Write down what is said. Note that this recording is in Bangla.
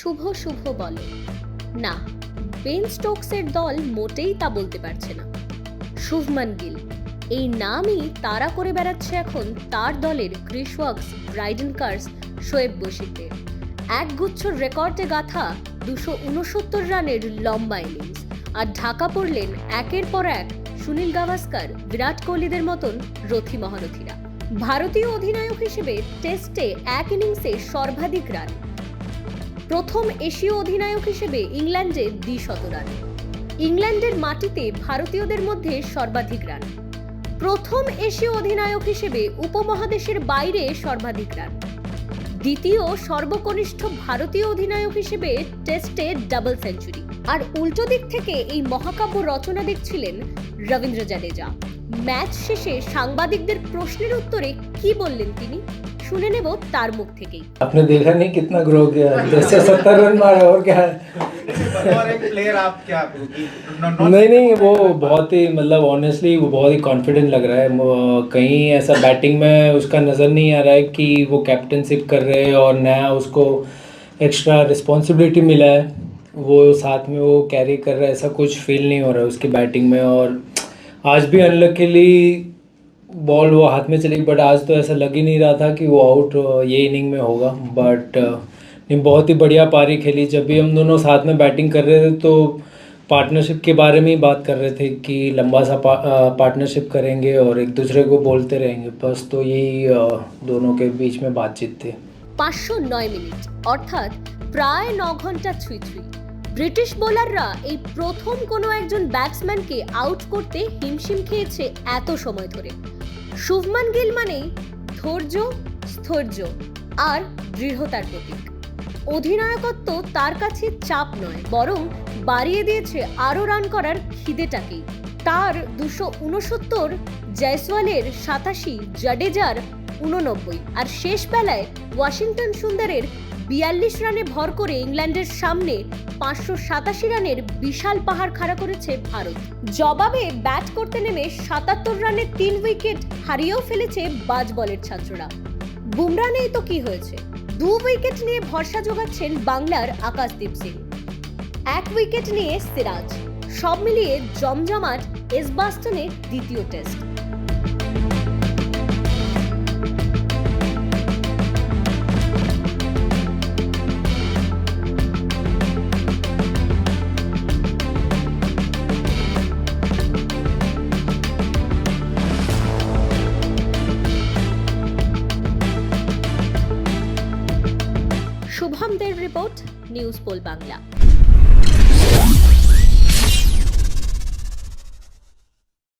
শুভ শুভ বলে। না, বেন স্টোকসের দল মোটেই তা বলতে পারছে না। শুভমান গিল। এই নামই তারা করে বেড়াচ্ছে এখন তার দলের Chris Woakes Brydon Carse Shoaib বশিরদের। একগুচ্ছ রেকর্ডে গাথা দুশো উনসত্তর রানের লম্বা ইনিংস। আর ঢাকা পড়লেন একের পর এক সুনীল গাভাস্কার, বিরাট কোহলিদের মতন রথী মহারথীরা। ভারতীয় অধিনায়ক হিসেবে টেস্টে এক ইনিংসে সর্বাধিক রান। প্রথম এশীয় অধিনায়ক হিসেবে ইংল্যান্ডে দ্বিশত রান। ইংল্যান্ডের মাটিতে ভারতীয়দের মধ্যে সর্বাধিক রান। প্রথম এশীয় অধিনায়ক হিসেবে উপমহাদেশের বাইরে সর্বাধিক রান। দ্বিতীয় সর্বকনিষ্ঠ ভারতীয় অধিনায়ক হিসেবে টেস্টে ডাবল সেঞ্চুরি। আর উল্টো দিক থেকে এই মহাকাব্য রচনা দেখছিলেন রবীন্দ্র জাডেজা ম্যাচ শেষে সাংবাদিকদের প্রশ্নের উত্তরে কি বললেন তিনি শুনে নেব তার মুখ থেকেই आपने देखा नहीं कितना ग्रो किया दस से सत्तर रन मारे और क्या है और एक प्लेयर आप क्या नॉन नहीं नहीं वो बहुत ही मतलब ऑनेस्टली वो बहुत ही कॉन्फिडेंट लग रहा है वो- कहीं ऐसा बैटिंग में उसका नज़र नहीं आ रहा है कि वो कैप्टनशिप कर रहे हैं और नया उसको एक्स्ट्रा रिस्पॉन्सिबिलिटी मिला है वो साथ में वो कैरी कर रहा है ऐसा कुछ फील नहीं हो रहा है उसकी बैटिंग में और आज भी अनलकीली बॉल वो हाथ में चली बट आज तो ऐसा लग ही नहीं रहा था कि वो आउट ये इनिंग में होगा बट नहीं बहुत ही बढ़िया पारी खेली जब भी हम दोनों साथ में बैटिंग कर रहे थे तो पार्टनरशिप के बारे में ही बात कर रहे थे कि लंबा सा पार्टनरशिप करेंगे और एक दूसरे को बोलते रहेंगे बस तो यही अ, दोनों के बीच में बातचीत थी পাঁচশো নয় মিনিট অর্থাৎ প্রায় ন ঘন্টা ছুঁই ছুঁই ব্রিটিশ বোলাররা এই প্রথম কোনো একজন ব্যাটসম্যানকে আউট করতে হিমশিম খেয়েছে এত সময় ধরে। শুভমান গিল মানেই ধৈর্য, স্থৈর্য আর দৃঢ়তার প্রতীক। অধিনায়কত্ব তার কাছে চাপ নয়, বরং বাড়িয়ে দিয়েছে আরও রান করার খিদেটাকেই তার দুশো উনসত্তর জয়সওয়ালের সাতাশি, জাডেজার উননব্বই আর শেষ বেলায় ওয়াশিংটন সুন্দরের বিয়াল্লিশ রানে ভর করে ইংল্যান্ডের সামনে পাঁচশো সাতাশি রানের বিশাল পাহাড় খাড়া করেছে ভারত। জবাবে ব্যাট করতে নেমে সাতাত্তর রানে তিন উইকেট হারিয়েও ফেলেছে বাজ বলের ছাত্ররা। বুমরা নেই তো কি হয়েছে? দু উইকেট নিয়ে ভরসা জোগাচ্ছেন বাংলার আকাশদীপ সিং। এক উইকেট নিয়ে সিরাজ। সব মিলিয়ে জমজমাট এসবাস্টনের দ্বিতীয় test. Report news poll Bangla.